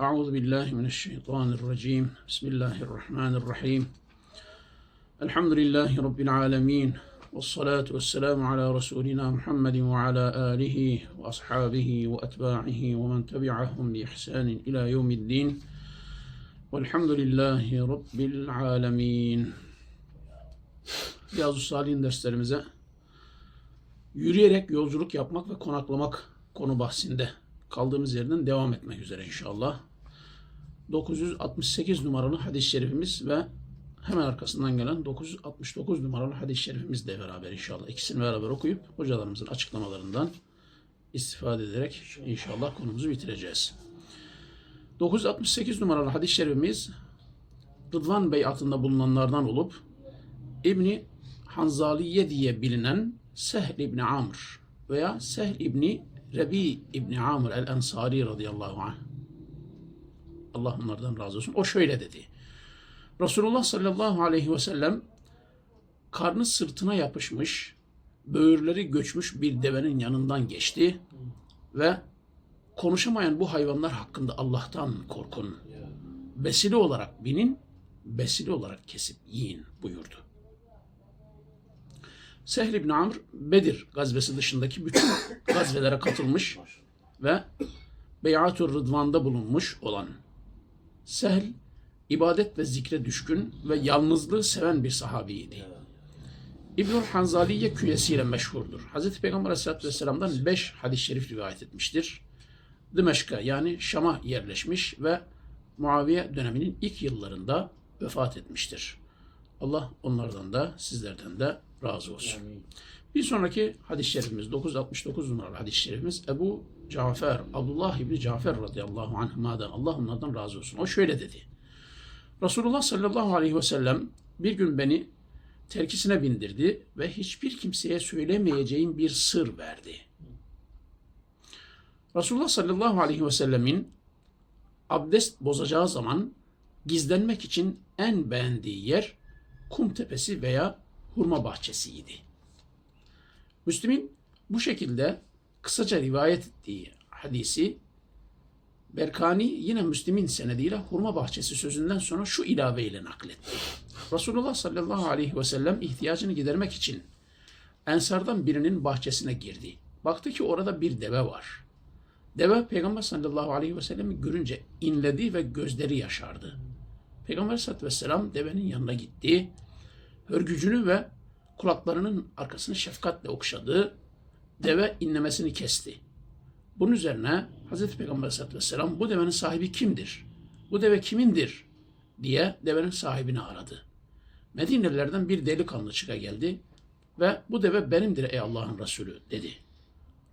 أعوذ بالله من الشيطان الرجيم بسم الله الرحمن الرحيم الحمد لله رب العالمين والصلاة والسلام على رسولنا محمد وعلى آله وأصحابه وأتباعه ومن تبعهم بإحسان إلى يوم الدين والحمد لله رب العالمين Riyazu Salih'in derslerimize yürüyerek yolculuk yapmak ve konaklamak konu bahsinde kaldığımız yerden devam etmek üzere inşallah. 968 numaralı hadis-i şerifimiz ve hemen arkasından gelen 969 numaralı hadis-i şerifimizle beraber inşallah. İkisini beraber okuyup hocalarımızın açıklamalarından istifade ederek inşallah konumuzu bitireceğiz. 968 numaralı hadis-i şerifimiz Rıdvan Bey adında bulunanlardan olup İbni Hanzaliye diye bilinen Sehl İbni Amr veya Sehl İbni Rebi İbni Amr el-Ensari radıyallahu anh. Allah onlardan razı olsun. O şöyle dedi. Resulullah sallallahu aleyhi ve sellem karnı sırtına yapışmış, böğürleri göçmüş bir devenin yanından geçti ve konuşamayan bu hayvanlar hakkında Allah'tan korkun. Besile olarak binin, besile olarak kesip yiyin buyurdu. Sehl ibn Amr Bedir gazvesi dışındaki bütün gazvelere katılmış ve Beyatur Rıdvan'da bulunmuş olan Sehl ibadet ve zikre düşkün ve yalnızlığı seven bir sahabiydi. İbnül Hanzaliye künyesiyle meşhurdur. Hz. Peygamber Aleyhisselatü Vesselam'dan beş hadis-i şerif rivayet etmiştir. Dimeşk'a yani Şam'a yerleşmiş ve Muaviye döneminin ilk yıllarında vefat etmiştir. Allah onlardan da sizlerden de razı olsun. Bir sonraki hadis-i şerifimiz 969 numaralı hadis-i şerifimiz Ebu Cafer, Abdullah İbni Cafer radıyallahu anhuma'dan Allah onlardan razı olsun. O şöyle dedi. Resulullah sallallahu aleyhi ve sellem bir gün beni terkisine bindirdi ve hiçbir kimseye söylemeyeceğim bir sır verdi. Resulullah sallallahu aleyhi ve sellemin abdest bozacağı zaman gizlenmek için en beğendiği yer kum tepesi veya hurma bahçesiydi. Müslim'in bu şekilde kısaca rivayet ettiği hadisi Berkani yine Müslim'in senediyle hurma bahçesi sözünden sonra şu ilaveyle nakletti. Resulullah sallallahu aleyhi ve sellem ihtiyacını gidermek için Ensardan birinin bahçesine girdi. Baktı ki orada bir deve var. Deve Peygamber sallallahu aleyhi ve sellem'i görünce inledi ve gözleri yaşardı. Peygamber sallallahu aleyhi ve sellem devenin yanına gitti. Hörgücünü ve kulaklarının arkasını şefkatle okşadı. Deve inlemesini kesti. Bunun üzerine Hazreti Peygamber Aleyhisselatü Vesselam bu devenin sahibi kimdir? Bu deve kimindir? diye devenin sahibini aradı. Medinelilerden bir delikanlı çıka geldi ve bu deve benimdir ey Allah'ın Resulü dedi.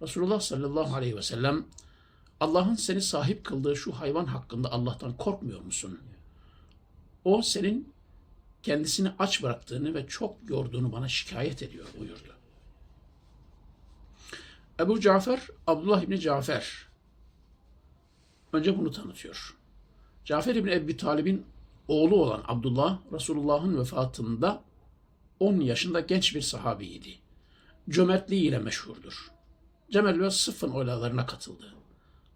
Resulullah sallallahu aleyhi ve sellem Allah'ın seni sahip kıldığı şu hayvan hakkında Allah'tan korkmuyor musun? O senin kendisini aç bıraktığını ve çok yorduğunu bana şikayet ediyor buyurdu. Ebu Cafer, Abdullah İbni Cafer. Önce bunu tanıtıyor. Cafer İbni Ebi Talib'in oğlu olan Abdullah, Resulullah'ın vefatında 10 yaşında genç bir sahabiydi. Cömertliğiyle meşhurdur. Cemel ve Sıffın olaylarına katıldı.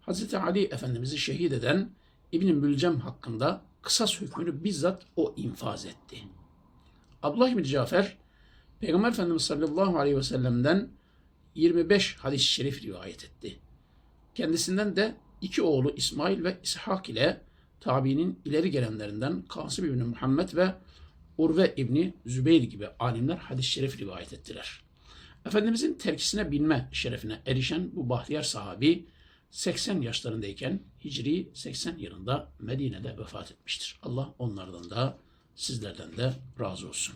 Hazreti Ali Efendimiz'i şehit eden İbn-i Mülcem hakkında kısas hükmünü bizzat o infaz etti. Abdullah İbni Cafer, Peygamber Efendimiz sallallahu aleyhi ve sellem'den 25 hadis-i şerif rivayet etti. Kendisinden de iki oğlu İsmail ve İshak ile tabiinin ileri gelenlerinden Kasım İbni Muhammed ve Urve İbni Zübeyir gibi alimler hadis-i şerif rivayet ettiler. Efendimizin terkisine binme şerefine erişen bu bahtiyar sahabi 80 yaşlarındayken Hicri 80 yılında Medine'de vefat etmiştir. Allah onlardan da sizlerden de razı olsun.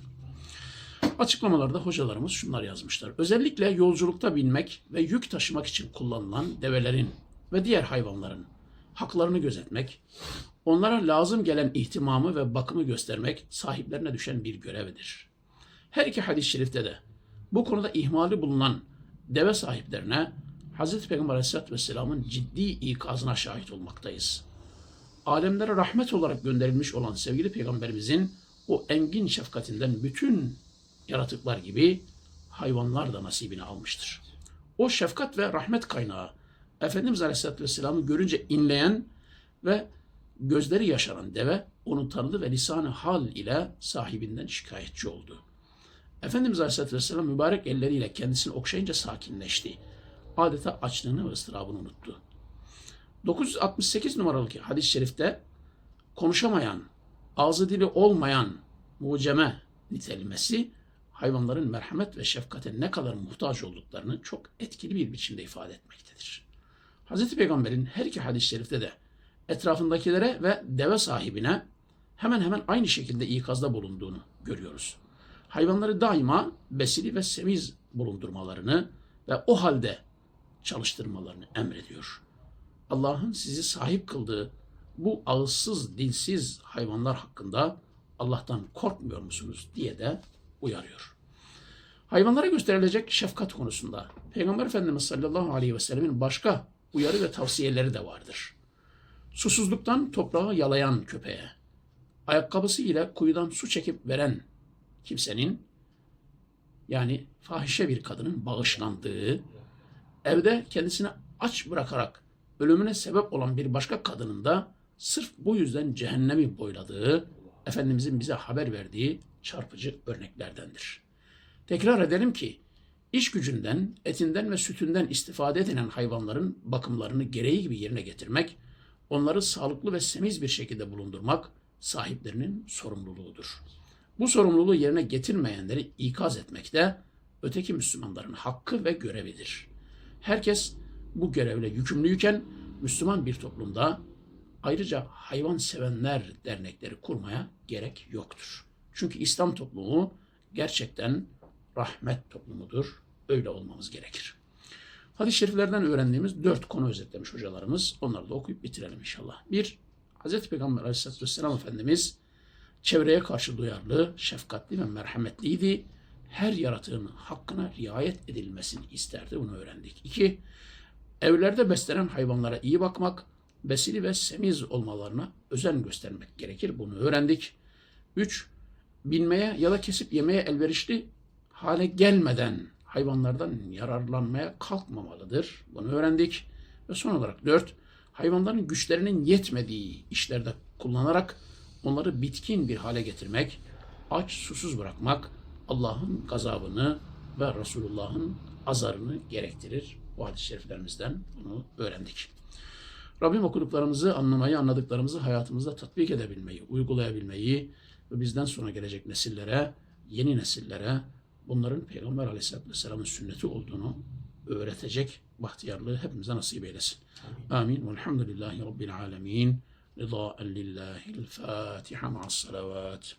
Açıklamalarda hocalarımız şunlar yazmışlar. Özellikle yolculukta binmek ve yük taşımak için kullanılan develerin ve diğer hayvanların haklarını gözetmek, onlara lazım gelen ihtimamı ve bakımı göstermek sahiplerine düşen bir görevdir. Her iki hadis-i şerifte de bu konuda ihmali bulunan deve sahiplerine Hz. Peygamber Aleyhisselatü Vesselam'ın ciddi ikazına şahit olmaktayız. Alemlere rahmet olarak gönderilmiş olan sevgili Peygamberimizin o engin şefkatinden bütün yaratıklar gibi hayvanlar da nasibini almıştır. O şefkat ve rahmet kaynağı Efendimiz Aleyhisselatü Vesselam'ı görünce inleyen ve gözleri yaşaran deve onu tanıdı ve lisanı hal ile sahibinden şikayetçi oldu. Efendimiz Aleyhisselatü Vesselam mübarek elleriyle kendisini okşayınca sakinleşti. Adeta açlığını ve ıstırabını unuttu. 968 numaralı hadis-i şerifte konuşamayan, ağzı dili olmayan muceme nitelemesi hayvanların merhamet ve şefkate ne kadar muhtaç olduklarını çok etkili bir biçimde ifade etmektedir. Hz. Peygamber'in her iki hadis-i şerifte de etrafındakilere ve deve sahibine hemen hemen aynı şekilde ikazda bulunduğunu görüyoruz. Hayvanları daima besili ve semiz bulundurmalarını ve o halde çalıştırmalarını emrediyor. Allah'ın sizi sahip kıldığı bu ağızsız, dilsiz hayvanlar hakkında Allah'tan korkmuyor musunuz diye de uyarıyor. Hayvanlara gösterilecek şefkat konusunda Peygamber Efendimiz sallallahu aleyhi ve sellemin başka uyarı ve tavsiyeleri de vardır. Susuzluktan toprağı yalayan köpeğe, ayakkabısı ile kuyudan su çekip veren kimsenin yani fahişe bir kadının bağışlandığı, evde kendisini aç bırakarak ölümüne sebep olan bir başka kadının da sırf bu yüzden cehennemi boyladığı Efendimizin bize haber verdiği çarpıcı örneklerdendir. Tekrar edelim ki iş gücünden, etinden ve sütünden istifade edilen hayvanların bakımlarını gereği gibi yerine getirmek, onları sağlıklı ve semiz bir şekilde bulundurmak sahiplerinin sorumluluğudur. Bu sorumluluğu yerine getirmeyenleri ikaz etmek de öteki Müslümanların hakkı ve görevidir. Herkes bu görevle yükümlüyken Müslüman bir toplumda ayrıca hayvan sevenler dernekleri kurmaya gerek yoktur. Çünkü İslam toplumu gerçekten rahmet toplumudur. Öyle olmamız gerekir. Hadis-i şeriflerden öğrendiğimiz dört konu özetlemiş hocalarımız. Onları da okuyup bitirelim inşallah. Bir, Hz. Peygamber aleyhissalatü vesselam Efendimiz çevreye karşı duyarlı, şefkatli ve merhametliydi. Her yaratığın hakkına riayet edilmesini isterdi. Bunu öğrendik. İki, evlerde beslenen hayvanlara iyi bakmak, besili ve semiz olmalarına özen göstermek gerekir. Bunu öğrendik. Üç, binmeye ya da kesip yemeye elverişli hale gelmeden hayvanlardan yararlanmaya kalkmamalıdır. Bunu öğrendik. Ve son olarak dört, hayvanların güçlerinin yetmediği işlerde kullanarak onları bitkin bir hale getirmek, aç susuz bırakmak Allah'ın gazabını ve Resulullah'ın azarını gerektirir. Bu hadis-i şeriflerimizden bunu öğrendik. Rabbim okuduklarımızı anlamayı, anladıklarımızı hayatımızda tatbik edebilmeyi, uygulayabilmeyi ve bizden sonra gelecek nesillere, yeni nesillere bunların Peygamber Aleyhisselatü Vesselam'ın sünneti olduğunu öğretecek bahtiyarlığı hepimize nasip eylesin. Amin. Velhamdülillahi Rabbil alemin. Rıdaen lillahil Fatiha ma'as salavat.